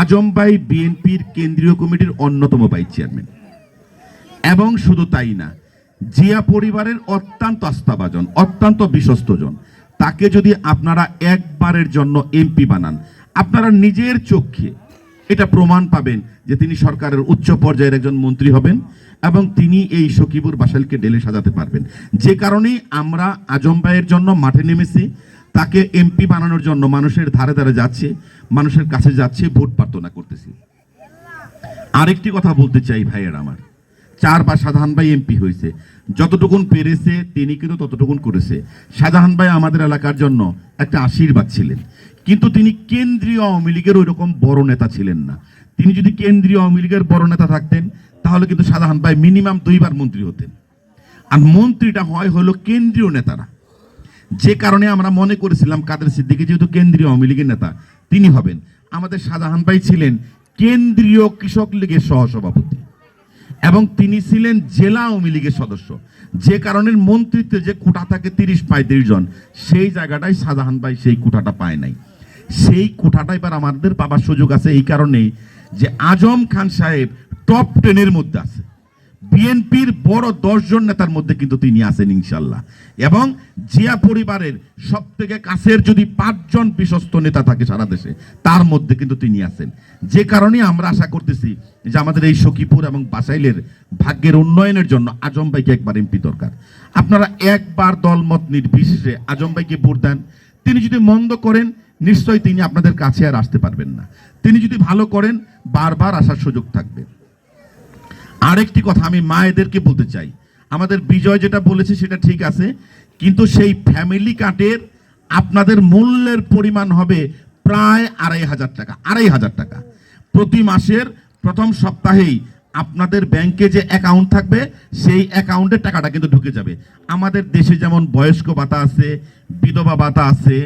আজম ভাই বিএনপির কেন্দ্রীয় কমিটির অন্যতম ভাইস চেয়ারম্যান। এবং শুধু তাই না, জিয়া পরিবারের অত্যন্ত আস্থাভাজন, অত্যন্ত বিশ্বস্তজন তাকে যদি আপনারা একবারের জন্য এমপি বানান, আপনারা নিজের চোখে এটা প্রমাণ পাবেন যে তিনি সরকারের উচ্চ পর্যায়ের একজন মন্ত্রী হবেন এবং তিনি এই সকিবুর বাসালকে ডেলে সাজাতে পারবেন। যে কারণেই আমরা আজম ভাইয়ের জন্য মাঠে নেমেছি তাকে এমপি বানানোর জন্য মানুষের ধারে ধারে যাচ্ছে, মানুষের কাছে যাচ্ছে, ভোট প্রার্থনা করতেছি। আরেকটি কথা বলতে চাই ভাইয়ের আমার। চারবার শাহজাহান ভাই এমপি হয়েছে। যতটুকুন পেরেছে, তিনি কিন্তু ততটুকুন করেছে। শাহজাহান ভাই আমাদের এলাকার জন্য একটা আশীর্বাদ ছিলেন। কিন্তু তিনি কেন্দ্রীয় আওয়ামী লীগের ওই রকম বড় নেতা ছিলেন না। তিনি যদি কেন্দ্রীয় আওয়ামী লীগের বড় নেতা থাকতেন, তাহলে কিন্তু শাহজাহান ভাই মিনিমাম দুইবার মন্ত্রী হতেন। আর মন্ত্রীটা হয় হলো কেন্দ্রীয় নেতারা। যে কারণে আমরা মনে করেছিলাম কাদের সিদ্দিকি, যেহেতু কেন্দ্রীয় আওয়ামী লীগের নেতা, তিনি হবেন। আমাদের শাহজাহান ভাই ছিলেন কেন্দ্রীয় কৃষক লীগের সহসভাপতি এবং তিনি ছিলেন জেলা আওয়ামী লীগের সদস্য। যে কারণে মন্ত্রিত্বে যে কোটা থাকে তিরিশ পঁয়ত্রিশ জন, সেই জায়গাটাই শাহজাহান ভাই সেই কোটাটা পায় নাই। সেই কোটাটা এবার আমাদের পাবার সুযোগ আছে এই কারণেই যে আজম খান সাহেব টপ টেনের মধ্যে আছে। বিএনপির বড় দশজন নেতার মধ্যে কিন্তু তিনি আছেন ইনশাল্লাহ। এবং জিয়া পরিবারের সব থেকে কাছের যদি পাঁচজন বিশ্বস্ত নেতা থাকে সারা দেশে, তার মধ্যে কিন্তু তিনি আছেন। যে কারণে আমরা আশা করতেছি যে আমাদের এই সখীপুর এবং বাসাইলের ভাগ্যের উন্নয়নের জন্য আজম ভাইকে একবার এমপি দরকার। আপনারা একবার দলমত নির্বিশেষে আজম ভাইকে ভোট দেন। তিনি যদি মন্দ করেন, নিশ্চয়ই তিনি আপনাদের কাছে আর আসতে পারবেন না। তিনি যদি ভালো করেন, বারবার আসার সুযোগ থাকবে। আরেকটি কথা আমি মায়েদেরকে বলতে চাই। আমাদের বিজয় যেটা বলেছে সেটা ঠিক আছে, কিন্তু সেই ফ্যামিলি কার্ডের আপনাদের মূল্যের পরিমাণ হবে প্রায় আড়াই হাজার টাকা, আড়াই হাজার টাকা। প্রতি মাসের প্রথম সপ্তাহেই আপনাদের ব্যাংকে যে অ্যাকাউন্ট থাকবে, সেই অ্যাকাউন্টের টাকাটা কিন্তু ঢুকে যাবে। আমাদের দেশে যেমন বয়স্ক ভাতা আছে, বিধবা ভাতা আছে